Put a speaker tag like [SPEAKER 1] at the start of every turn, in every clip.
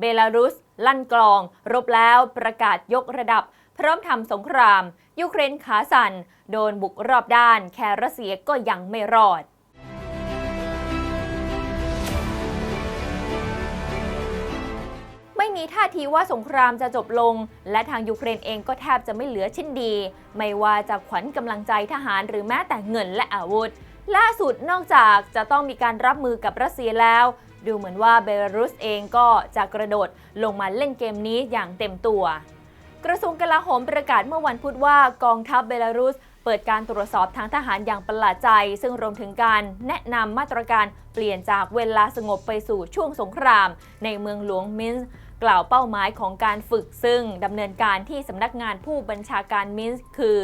[SPEAKER 1] เบลารุส ลั่นกลอง รบแล้วประกาศยกระดับ พร้อมทำสงคราม ยูเครนขาสั่น โดนบุกรอบด้าน แค่รัสเซียก็ยังไม่รอดไม่มีท่าทีว่าสงครามจะจบลง และทางยูเครนเองก็แทบจะไม่เหลือชิ้นดี ไม่ว่าจะขวัญกำลังใจทหารหรือแม้แต่เงินและอาวุธ ล่าสุดนอกจากจะต้องมีการรับมือกับรัสเซียแล้ว ดูเหมือนว่าเบลารุสเองก็จะกระโดดลงมาเล่นเกมนี้อย่างเต็มตัว กระทรวงกลาโหมประกาศเมื่อวันพุธว่ากองทัพเบลารุสเปิดการตรวจสอบทางทหารอย่างประหลาดใจ ซึ่งรวมถึงการแนะนำมาตรการเปลี่ยนจากเวลาสงบไปสู่ช่วงสงคราม ในเมืองหลวงมินส์กล่าวเป้าหมายของการฝึกซึ่งดำเนินการที่สำนักงานผู้บัญชาการมินส์คือ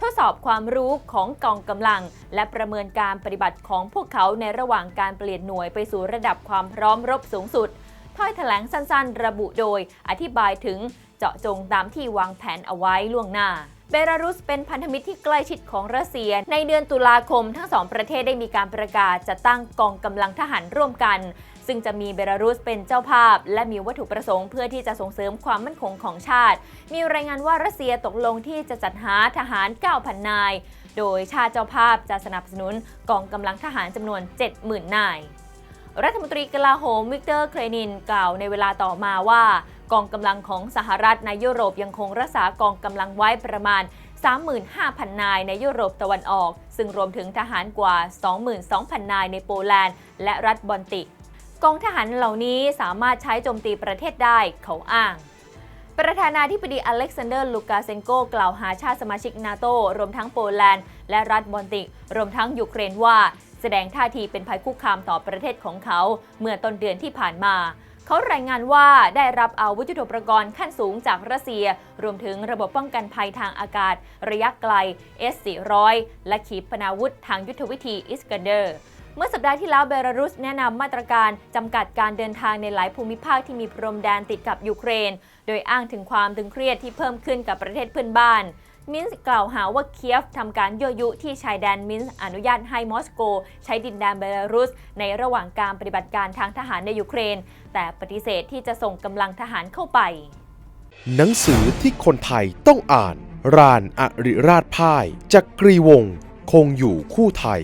[SPEAKER 1] ทดสอบความรู้ของกองกำลัง และประเมินการปฏิบัติของพวกเขาในระหว่างการเปลี่ยนหน่วยไปสู่ระดับความพร้อมรบสูงสุดถ้อยแถลงสั้นๆ ระบุโดยอธิบายถึงเจาะจงตามที่วางแผนเอาไว้ล่วงหน้า เบลารุสเป็นพันธมิตรที่ใกล้ชิดของรัสเซีย ในเดือนตุลาคมทั้งสองประเทศได้มีการประกาศจะตั้งกองกำลังทหารร่วมกัน ซึ่งจะมีเบลารุสเป็นเจ้าภาพ และมีวัตถุประสงค์เพื่อที่จะส่งเสริมความมั่นคงของชาติ มีรายงานว่ารัสเซียตกลงที่จะจัดหาทหาร 9,000 นาย โดยชาติเจ้าภาพจะสนับสนุนกองกำลังทหารจำนวน 70,000 นายรัฐมนตรีกลาโหมวิกเตอร์เครนินกล่าวในเวลาต่อมาว่า กองกำลังของสหรัฐในยุโรปยังคงรักษากองกำลังไว้ประมาณ 35,000 นายในยุโรปตะวันออก ซึ่งรวมถึงทหารกว่า 22,000 นายในโปแลนด์ และรัฐบอลติก กองทหารเหล่านี้สามารถใช้โจมตีประเทศได้เขาอ้าง ประธานาธิบดีอเล็กซานเดอร์ ลูกาเซนโกกล่าวหาชาติสมาชิกนาโตรวมทั้งโปแลนด์ และรัฐบอลติก รวมทั้งยูเครนว่า แสดงท่าทีเป็นภัยคุกคามต่อประเทศของเขา เมื่อต้นเดือนที่ผ่านมาเขารายงานว่าได้รับอาวุธยุทโธปกรณ์ขั้นสูงจากรัสเซีย รวมถึงระบบป้องกันภัยทางอากาศ ระยะไกล S-400 และขีปนาวุธทางยุทธวิธีอิสกันเดอร์ เมื่อสัปดาห์ที่แล้วเบลารุสแนะนำมาตรการจำกัดการเดินทางในหลายภูมิภาคที่มีพรมแดนติดกับยูเครน โดยอ้างถึงความตึงเครียดที่เพิ่มขึ้นกับประเทศเพื่อนบ้านมินส์กล่าวหาว่าเคียฟทำการยั่วยุที่ชายแดนมินส์อนุญาตให้มอสโก ใช้ดินแดนเบลารุส ในระหว่างการปฏิบัติการทางทหารในยูเครน แต่ปฏิเสธที่จะส่งกำลังทหารเข้าไป
[SPEAKER 2] หนังสือที่คนไทยต้องอ่าน รานอริราชพ่ายจักรีวงศ์คงอยู่คู่ไทย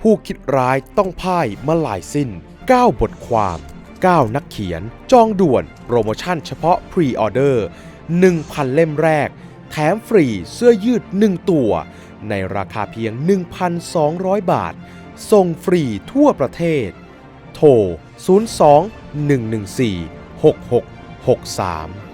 [SPEAKER 2] ผู้คิดร้ายต้องพ่ายมาหลายสิ้น 9 บทความ 9 นักเขียน จองด่วนโปรโมชั่นเฉพาะพรีออเดอร์ 1,000 เล่มแรก แถมฟรีเสื้อยืด 1 ตัว ในราคาเพียง 1,200 บาท ส่งฟรีทั่วประเทศ โทร 02 114 6663